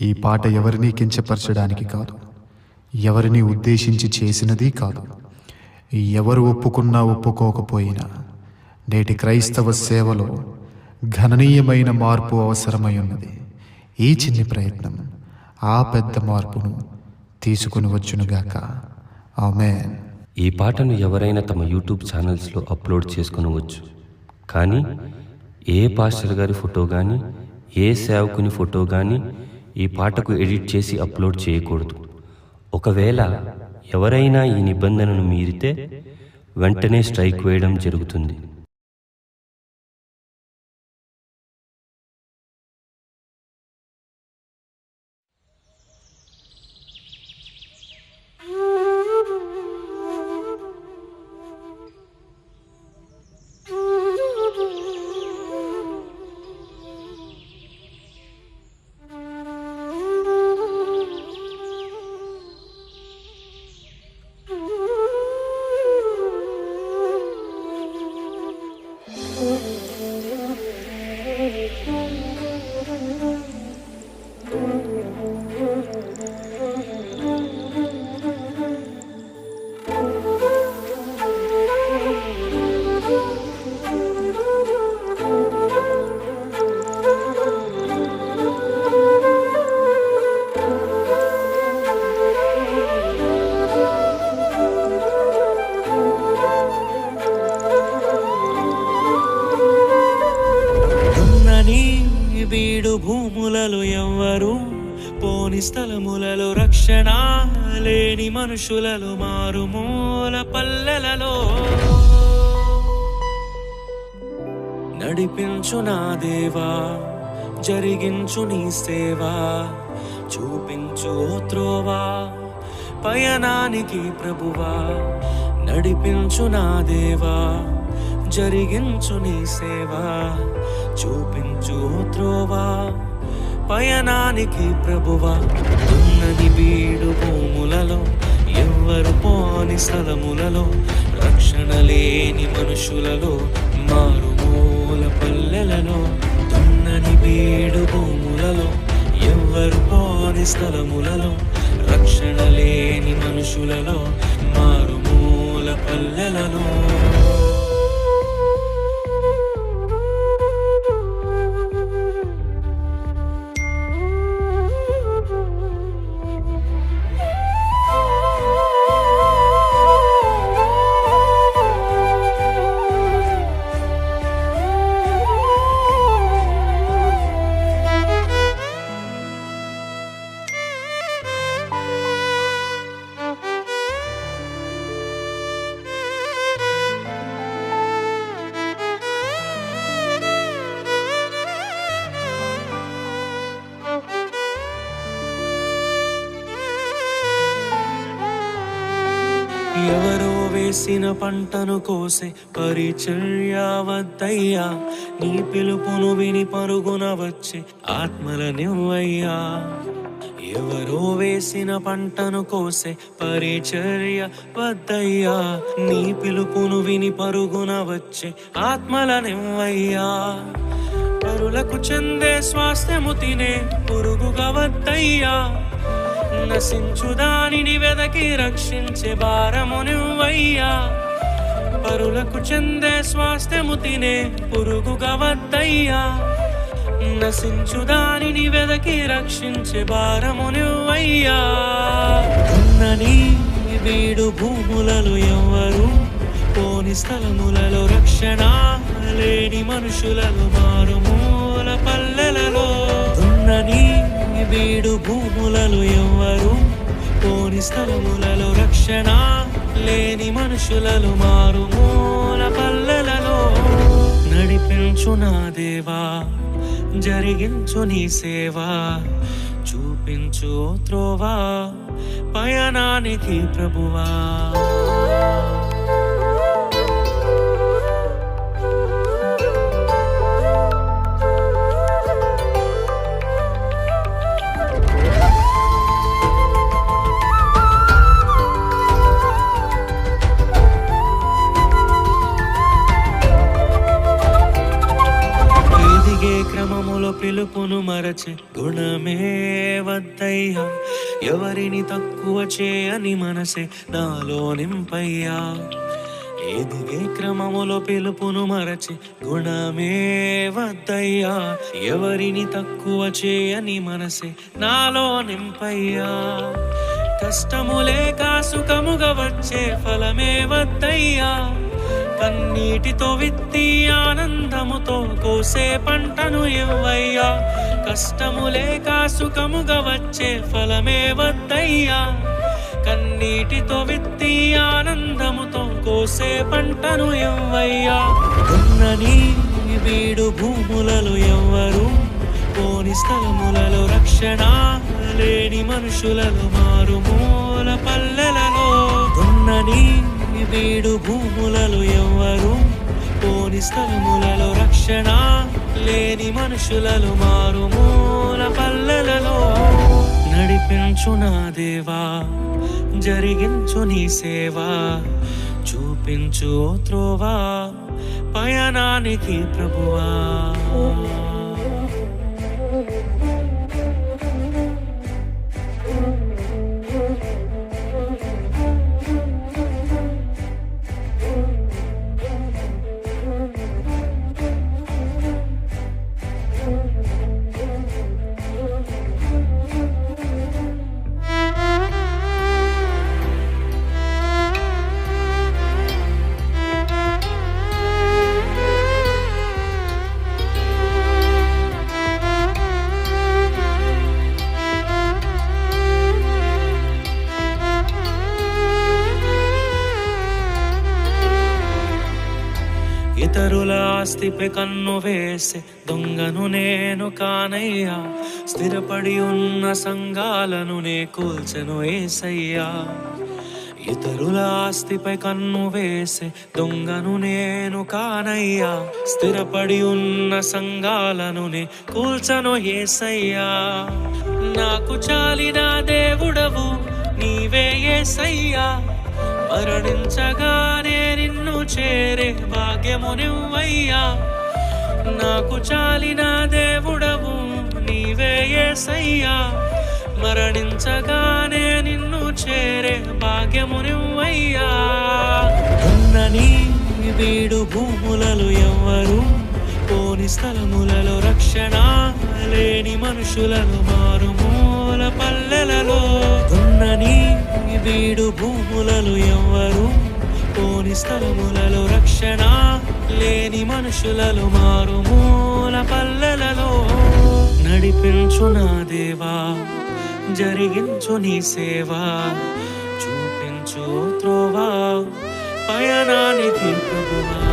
ఈ పాట ఎవరిని కించపరచడానికి కాదు. ఎవరిని ఉద్దేశించి చేసినది కాదు. ఎవరు ఒప్పుకున్నా ఒప్పుకోకపోయినా నేటి క్రైస్తవ సేవలో గణనీయమైన మార్పు అవసరమై ఉన్నది. ఈ చిన్ని ప్రయత్నం ఆ పెద్ద మార్పును తీసుకుని వచ్చునుగాక ఆమె ఈ పాటను ఎవరైనా తమ యూట్యూబ్ ఛానల్స్లో అప్లోడ్ చేసుకునవచ్చు కానీ ఏ పాస్టర్ గారి ఫోటో కానీ ఏ సేవకుని ఫోటో కానీ ఈ పాటకు ఎడిట్ చేసి అప్లోడ్ చేయకూడదు. ఒకవేళ ఎవరైనా ఈ నిబంధనను మీరితే వెంటనే స్ట్రైక్ వేయడం జరుగుతుంది. రక్షణ లేని మనుషులలో మారుమూల పల్లెలలో. నడిపించు నా దేవా జరిగించు నీ సేవా చూపించు త్రోవా పయనానికి ప్రభువా నడిపించు నా దేవా జరిగించు నీ సేవా చూపించు త్రోవా పయనానికి ప్రభువా. ఉన్నది బీడు భూములలో ఎవ్వరు పోని స్థలములలో రక్షణ లేని మనుషులలో మారుమూల పల్లెలలో ఉన్నది బీడు భూములలో ఎవ్వరు పోని స్థలములలో రక్షణ లేని మనుషులలో మారుమూల పల్లెలలో. వేసిన పంటను కోసే పరిచర్యావద్దయ్యా. నీ పిలుపును విని పరుగున వచ్చే ఆత్మల నివ్వయ్యా ఎవరో వేసిన పంటను కోసే పరిచర్య వద్దయ్యా నీ పిలుపును విని పరుగున వచ్చే ఆత్మల నివ్వయ్యా పరులకు చెందే స్వాస్థ్యము తినే పురుగుగా వద్దయ్యా. నశించు దానిని వెదకి రక్షించే భారము నువ్వయ్యా. పరులకు చెందే స్వాస్థ్యము తినే పురుగుగా వద్దయ్యా. నశించు దానిని వెదకి రక్షించే భారము నువ్వయ్యా. ఉన్నని వీడు భూములలో ఎవ్వరు పోని స్థలములలో రక్షణ లేని మనుషులలో మారుము. వీడు భూములలో ఎవ్వరు పోని స్థలములలో రక్షణ లేని మనుషులలో మారుమూల పల్లెలలో. నడిపించు నా దేవా జరిగించు నీ సేవా చూపించు త్రోవా పయనానికి ప్రభువా. మరచి గుణమే వద్దయ్యా ఎవరిని తక్కువ చేయని మనసే నాలో నింపయ్యా. ఎదిగే క్రమములో పిలుపును మరచి గుణమే వద్దయ్యా ఎవరిని తక్కువ చేయని మనసే నాలో నింపయ్యా. కష్టములే కాసుకముగా వచ్చే ఫలమే వద్దయ్యా. కన్నీటితో విత్తి ఆనందముతో కోసే పంటను ఇవ్వయ్యా. కష్టములేక సుఖముగా వచ్చే ఫలమే వద్దయ్యా. కన్నీటితో విత్తి ఆనందముతో కోసే పంటను ఎవ్వయ్యా ఉన్నని వీడు భూములలో ఎవ్వరు పోని స్థలములలో రక్షణ లేని మనుషులలో మారుమూల పల్లెలలో. ఉన్నని వీడు భూములలో ఎవ్వరు పోని స్థలములలో రక్షణ లేని మనుషులలో మారుమూల పల్లెలలో నడిపించు నా దేవా జరిగించు నీ సేవా చూపించు ఓ త్రోవా పయనానికి ప్రభువా. ఇతరుల ఆస్తిపై కన్ను వేసే దొంగను నేను కానయ్యా. స్థిరపడి ఉన్న సంఘాలను నే కూల్చెను ఏసయ్యా. ఇతరుల ఆస్తిపై కన్ను వేసే దొంగను నేను కానయ్యా. స్థిరపడి ఉన్న సంఘాలను నే కూల్చను ఏసయ్యా. నాకు చాలిన దేవుడవు నీవే ఏసయ్యా. మరణించగానే నిన్ను చేరే భాగ్యము నువ్వయ్యా. నాకు చాలిన దేవుడవు నీవే యేసయ్యా మరణించగానే నిన్ను చేరే భాగ్యము నువ్వయ్యా. ఉన్నని వీడు భూములలో ఎవ్వరు పోని స్థలములలో రక్షణ లేని మనుషులను మారుమూల పల్లెలలో. ఉన్నని వీడు భూములలో ఎవ్వరు పోని స్థలములలో రక్షణ లేని మనుషులలో మారుమూల పల్లెలలో. నడిపించు నా దేవా జరిగించు నీ సేవా చూపించు త్రోవా పయనానికి ప్రభువా.